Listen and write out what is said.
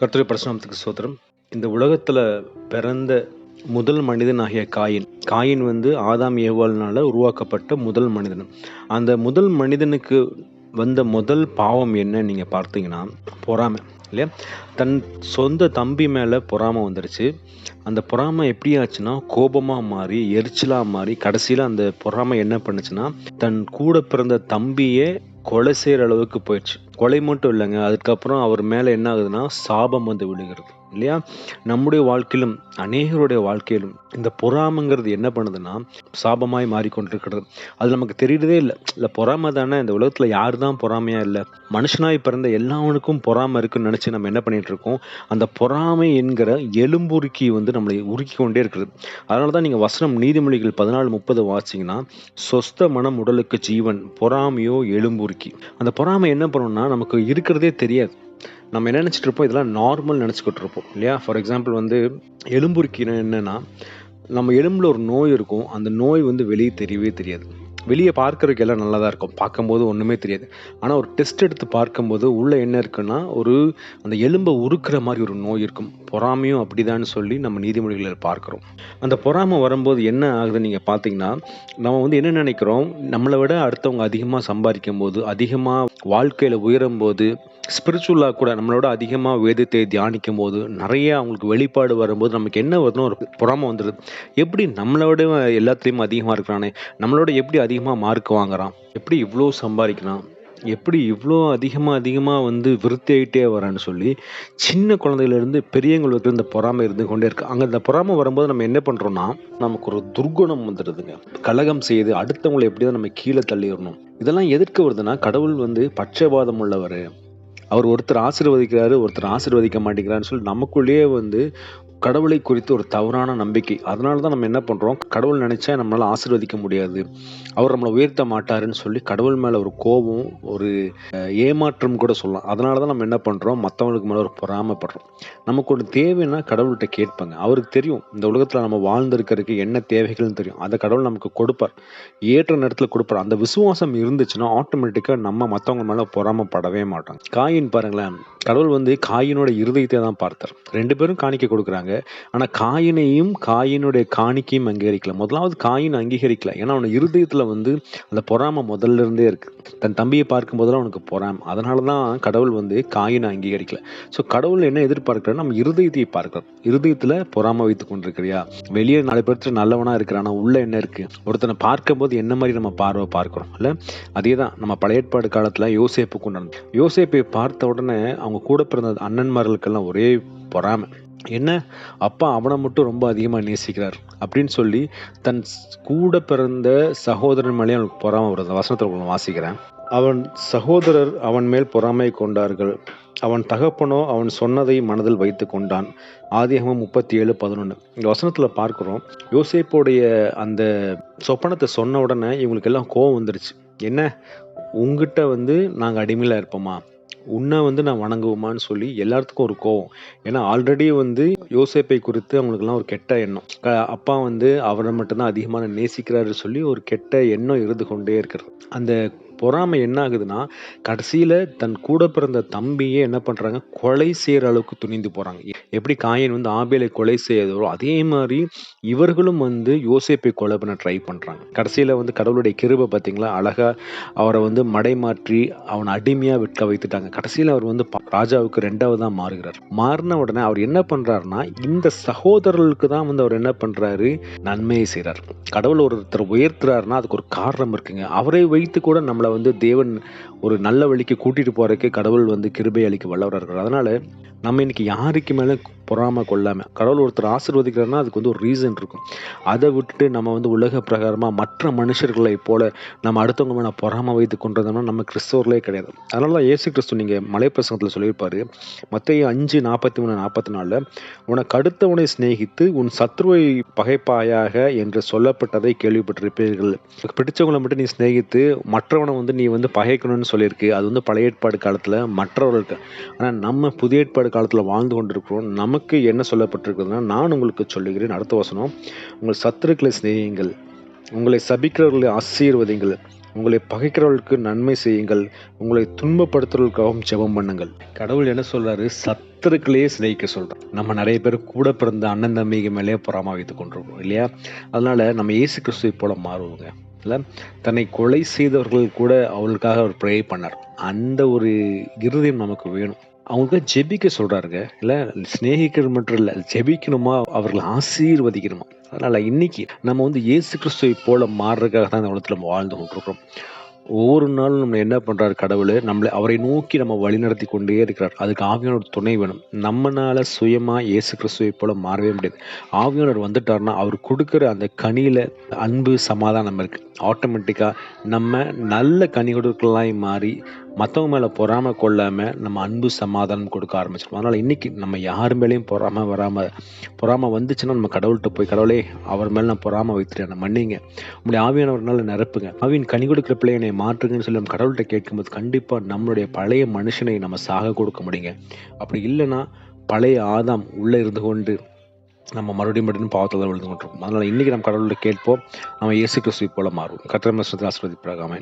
கர்த்தருடைய பரசுராமத்துக்கு சோத்திரம் இந்த உலகத்தில் பிறந்த முதல் மனிதன் ஆகிய காயின். காயின் வந்து ஆதாம் ஏவாள்னால உருவாக்கப்பட்ட முதல் மனிதன். அந்த முதல் மனிதனுக்கு வந்த முதல் பாவம் என்ன நீங்கள் பார்த்தீங்கன்னா பொறாமை இல்லையா? தன் சொந்த தம்பி மேலே பொறாமை வந்துருச்சு. அந்த பொறாமை எப்படி ஆச்சுன்னா கோபமாக மாறி எரிச்சலாக மாறி கடைசியில் அந்த பொறாமை என்ன பண்ணுச்சுன்னா தன் கூட பிறந்த தம்பியே கொலை செய்கிற அளவுக்கு போயிடுச்சு. கொலை மட்டும் இல்லைங்க அதுக்கப்புறம் அவர் மேலே என்ன ஆகுதுன்னா சாபம் வந்து விழுகிறது. இல்லையா? நம்முடைய வாழ்க்கையிலும் அநேகருடைய வாழ்க்கையிலும் இந்த பொறாமைங்கிறது என்ன பண்ணுதுன்னா சாபமாய் மாறிக்கொண்டிருக்கிறது. அது நமக்கு தெரியுறதே இல்லை. இல்லை பொறாமை தானே இந்த உலகத்தில் யாரு தான் பொறாமையாக இல்லை. மனுஷனாய் பிறந்த எல்லாவனுக்கும் பொறாமை இருக்குன்னு நினச்சி நம்ம என்ன பண்ணிகிட்டு இருக்கோம்? அந்த பொறாமை என்கிற எலும்புருக்கி வந்து நம்மளை உருக்கி கொண்டே இருக்கிறது அதனால தான் நீங்கள் வசனம் நீதிமொழிகள் பதினாலு முப்பது வாசிங்கன்னா சொஸ்த மனம் உடலுக்கு ஜீவன் பொறாமையோ எலும்புருக்கி அந்த பொறாமை என்ன பண்ணணும்னா நமக்கு இருக்கிறதே தெரியாது. நம்ம என்ன நினச்சிட்டு இருப்போம் இதெல்லாம் நார்மல் நினச்சிக்கிட்டு இருப்போம் இல்லையா? ஃபார் எக்ஸாம்பிள் வந்து எலும்புருக்கீரை என்னென்னா நம்ம எலும்பில் ஒரு நோய் இருக்கும். அந்த நோய் வந்து வெளியே தெரியவே தெரியாது. வெளியே பார்க்கறதுக்கு எல்லாம் நல்லா தான் இருக்கும். பார்க்கும்போது ஒன்றுமே தெரியாது. ஆனால் ஒரு டெஸ்ட் எடுத்து பார்க்கும்போது உள்ளே என்ன இருக்குன்னா ஒரு அந்த எலும்பை உருக்குற மாதிரி ஒரு நோய் இருக்கும். பொறாமையும் அப்படிதான்னு சொல்லி நம்ம நீதிமொழிகளில் பார்க்குறோம். அந்த பொறாமை வரும்போது என்ன ஆகுதுன்னு நீங்கள் பார்த்தீங்கன்னா நம்ம வந்து என்ன நினைக்கிறோம்? நம்மளை விட அடுத்தவங்க அதிகமாக சம்பாதிக்கும் போது அதிகமாக வாழ்க்கையில் உயரும் போது ஸ்பிரிச்சுவலாக கூட நம்மளோட அதிகமாக வேதத்தை தியானிக்கும் போது நிறைய அவங்களுக்கு வெளிப்பாடு வரும்போது நமக்கு என்ன வருதுன்னு ஒரு பொறாமை வந்துடுது எப்படி நம்மளோட எல்லாத்துலேயும் அதிகமாக இருக்கிறானே? நம்மளோட எப்படி அதிகமாக மார்க் வாங்குறான்? எப்படி இவ்வளோ சம்பாதிக்கிறான்? எப்படி இவ்வளோ அதிகமாக அதிகமாக வந்து விருத்தி ஆகிட்டே வரான்னு சொல்லி சின்ன குழந்தையிலேருந்து பெரியவங்களுக்கு இந்த பொறாமை இருந்து கொண்டே இருக்கு. அங்கே இந்த பொறாமை வரும்போது நம்ம என்ன பண்ணுறோம்னா நமக்கு ஒரு துர்குணம் வந்துடுதுங்க கலகம் செய்து அடுத்தவங்களை எப்படி தான் நம்ம கீழே தள்ளிடணும். இதெல்லாம் எதிர்க்க வருதுன்னா கடவுள் வந்து பட்சபாதம் உள்ளவர். அவர் ஒருத்தர் ஆசிர்வதிக்கிறாரு ஒருத்தர் ஆசிர்வதிக்க மாட்டேங்கிறாருன்னு சொல்லி நமக்குள்ளேயே வந்து கடவுளை குறித்து ஒரு தவறான நம்பிக்கை. அதனால தான் நம்ம என்ன பண்ணுறோம் கடவுள் நினைச்சா நம்மளால் ஆசிர்வதிக்க முடியாது. அவர் நம்மளை உயர்த்த மாட்டாருன்னு சொல்லி கடவுள் மேலே ஒரு கோபம் ஒரு ஏமாற்றம் கூட சொல்லலாம். அதனால தான் நம்ம என்ன பண்ணுறோம் மற்றவங்களுக்கு மேலே ஒரு பொறாமைப்படுறோம். நமக்கு ஒரு தேவைன்னா கடவுள்கிட்ட கேட்பாங்க. அவருக்கு தெரியும். இந்த உலகத்தில் நம்ம வாழ்ந்திருக்கிறதுக்கு என்ன தேவைகள்னு தெரியும். அதை கடவுள் நமக்கு கொடுப்பார். ஏற்ற நேரத்தில் கொடுப்பார். அந்த விசுவாசம் இருந்துச்சுன்னா ஆட்டோமேட்டிக்காக நம்ம மற்றவங்க மேலே பொறாமைப்படவே மாட்டோம் காயின் பாருங்களேன். கடவுள் வந்து காயினோட இருதயத்தை தான் பார்த்தார். ரெண்டு பேரும் காணிக்க கொடுக்குறாங்க. ஆனால் காயினையும் காயினுடைய காணிக்கையும் அங்கீகரிக்கல. முதலாவது காயின் அங்கீகரிக்கல. ஏன்னா அவனை இருதயத்தில் வந்து அந்த பொறாமை முதல்ல இருந்தே இருக்கு. தன் தம்பியை பார்க்கும் போதெல்லாம் அவனுக்கு பொறாமை. அதனால தான் கடவுள் வந்து காயினை அங்கீகரிக்கல. ஸோ கடவுள் என்ன எதிர்பார்க்கிறார்? நம்ம இருதயத்தை பார்க்கிறோம். இருதயத்தில் பொறாமை வைத்து கொண்டிருக்கிறியா? வெளியே நாலு பேர்த்து நல்லவனா இருக்கிறான்? ஆனா உள்ள என்ன இருக்கு? ஒருத்தனை பார்க்கும்போது என்ன மாதிரி நம்ம பார்வை பார்க்கிறோம்? இல்லை? அதே தான் நம்ம பழைய ஏற்பாடு காலத்துல யோசேப்பு கொண்டாந்து யோசேப்பை பார்த்த உடனே அவங்க கூட பிறந்த அண்ணன்மார்களுக்கெல்லாம் ஒரே பொறாமை. என்ன? அப்பா அவனை மட்டும் ரொம்ப அதிகமாக நேசிக்கிறார். அப்படின்னு சொல்லி தன் கூட பிறந்த சகோதரன் மேலே அவனுக்கு பொறாமை வருது. வசனத்தில் வாசிக்கிறேன். அவன் சகோதரர் அவன் மேல் பொறாமை கொண்டார்கள். அவன் தகப்பனோ அவன் சொன்னதை மனதில் வைத்து கொண்டான். ஆதியாகமம் முப்பத்தி ஏழு பதினொன்று இந்த வசனத்தில் பார்க்குறோம் யோசேப்போடைய அந்த சொப்பனத்தை சொன்ன உடனே இவங்களுக்கு எல்லாம் கோவம் வந்துருச்சு. என்ன? உங்ககிட்ட வந்து நாங்கள் அடிமையில இருப்போமா? உன்னை வந்து நான் வணங்குவோமான்னு சொல்லி எல்லாத்துக்கும் ஒரு கோவம். ஏன்னா ஆல்ரெடி வந்து யோசேப்பை குறித்து அவங்களுக்குலாம் ஒரு கெட்ட எண்ணம். அப்பா வந்து அவரை மட்டும்தான் அதிகமான நேசிக்கிறாரு சொல்லி ஒரு கெட்ட எண்ணம் இருந்து கொண்டே இருக்கிறது. அந்த பொறாமை என்ன ஆகுதுன்னா கடைசியில் தன் கூட பிறந்த தம்பியே என்ன பண்ணுறாங்க கொலை செய்கிற அளவுக்கு துணிந்து போகிறாங்க எப்படி காயன் வந்து ஆபேலை கொலை செய்யறதோ அதே மாதிரி இவர்களும் வந்து யோசேப்பை கொலை பண்ண ட்ரை பண்ணுறாங்க கடைசியில் வந்து கடவுளுடைய கிருபை பார்த்தீங்களா அழகாக அவரை வந்து மடைமாற்றி அவனை அடிமையாக விற்க வைத்துட்டாங்க. கடைசியில் அவர் வந்து ப- ராஜாவுக்கு ரெண்டாவதாக மாறுகிறார். மாறின உடனே அவர் என்ன பண்ணுறாருன்னா இந்த சகோதரர்களுக்கு தான் வந்து அவர் என்ன பண்ணுறாரு நன்மையை செய்கிறார் கடவுள் ஒருத்தர் உயர்த்துறாருன்னா அதுக்கு ஒரு காரணம் இருக்குங்க. அவரை வைத்து கூட நம்மளை வந்து தேவன் ஒரு நல்ல வழிக்கு கூட்டிட்டு போறதுக்கு கடவுள் வந்து கிருபை அளிக்க வல்லவராக இருக்கிறார் அதனால நம்ம இன்னைக்கு யாருக்கு மேல பொறாமை கொள்ளாமல் கடவுள் ஒருத்தர் ஆசீர்வதிக்கிறாருன்னா அதுக்கு வந்து ஒரு ரீசன் இருக்கும். அதை விட்டுட்டு நம்ம வந்து உலக பிரகாரமாக மற்ற மனுஷர்களை போல நம்ம அடுத்தவங்க மேலே பொறாமை வைத்து கொண்டதுன்னா நம்ம கிறிஸ்தவர்களே கிடையாது. அதனால தான் இயேசு கிறிஸ்து நீங்கள் மலை பிரசங்கத்தில் சொல்லியிருப்பாரு அஞ்சு நாற்பத்தி மூணு நாற்பத்தி நாலில் உனக்கு அடுத்தவனை சிநேகித்து உன் சத்ருவை பகைப்பாயாக என்று சொல்லப்பட்டதை கேள்விப்பட்டிருப்பீர்கள். பிடிச்சவங்களை மட்டும் நீ சிநேகித்து மற்றவனை வந்து நீ வந்து பகைக்கணும்னு சொல்லியிருக்கு. அது வந்து பழைய ஏற்பாடு காலத்தில் மற்றவர்களுக்கு. ஆனால் நம்ம புதிய ஏற்பாடு காலத்தில் வாழ்ந்து கொண்டிருக்கிறோம். நமக்கு என்ன சொல்லப்பட்டிருக்குதுன்னா நான் உங்களுக்கு சொல்லுகிறேன் அடுத்த வசனம். உங்கள் சத்துருக்களை சிநேகிங்கள் உங்களை சபிக்கிறவர்களை ஆசீர்வதிங்கள் உங்களை பகைக்கிறவர்களுக்கு நன்மை செய்யுங்கள். உங்களை துன்பப்படுத்துறவர்களுக்காகவும் ஜெபம் பண்ணுங்கள். கடவுள் என்ன சொல்றாரு? சத்துருக்களையே சிநேகிக்க சொல்றாரு. நம்ம நிறைய பேர் கூட பிறந்த அண்ணன் தம்பிக்கு மேலேயே பொறாம வைத்துக் கொண்டிருக்கோம் இல்லையா? அதனால நம்ம இயேசு கிறிஸ்துவை போல மாறுவோங்க இல்லை? தன்னை கொலை செய்தவர்கள் கூட அவளுக்காக அவர் ப்ரே பண்ணார். அந்த ஒரு இருதயம் நமக்கு வேணும். அவங்க ஜெபிக்க சொல்கிறாருங்க இல்லை சிநேகிக்கிறது மட்டும் இல்லை ஜெபிக்கணுமா? அவர்களை ஆசீர்வதிக்கணுமா? அதனால் இன்னைக்கு நம்ம வந்து இயேசு கிறிஸ்துவை போல மாறுறதுக்காக தான் இந்த உலகத்தில் நம்ம வாழ்ந்து கொண்டிருக்கிறோம். ஒவ்வொரு நாளும் நம்ம என்ன பண்ணுறாரு கடவுள்? நம்மளை அவரை நோக்கி நம்ம வழிநடத்தி கொண்டே இருக்கிறார். அதுக்கு ஆவியானோட துணை வேணும். நம்மளால் சுயமாக இயேசு கிறிஸ்துவை போல மாறவே முடியாது. ஆவியானவர் வந்துட்டார்னா அவர் கொடுக்குற அந்த கனியில் அன்பு சமாதானம் இருக்குது ஆட்டோமேட்டிக்காக நம்ம நல்ல கனி மாறி மற்றவங்க மேலே பொறாமை கொள்ளாமல் நம்ம அன்பு சமாதானம் கொடுக்க ஆரம்பிச்சிடும் அதனால் இன்றைக்கி நம்ம யார் மேலேயும் பொறாமல் வராமல் பொறாமல் வந்துச்சுன்னா நம்ம கடவுள்கிட்ட போய் கடவுளே அவர் மேலே நான் பொறாமல் வைத்துட்டேன் மன்னிங்க. உங்களுடைய ஆவியானவர்னால நிரப்புங்க. ஆவியின் கனி கொடுக்குற பிள்ளையை என்னை மாற்றுங்கன்னு சொல்லி நம்ம கடவுள்கிட்ட கேட்கும்போது கண்டிப்பாக நம்மளுடைய பழைய மனுஷனை நம்ம சாக கொடுக்க முடியுங்க. அப்படி இல்லைன்னா பழைய ஆதாம் உள்ளே இருந்து கொண்டு நம்ம மறுபடியும் மறுபடியும் பாவத்தில் தான் விழுந்து கொண்டிருக்கோம் அதனால் இன்றைக்கி நம்ம கடவுள்கிட்ட கேட்போம். நம்ம இயேசு கிறிஸ்துவை போல மாறுவோம். கத்திர ஆஸ்வதிப்பாக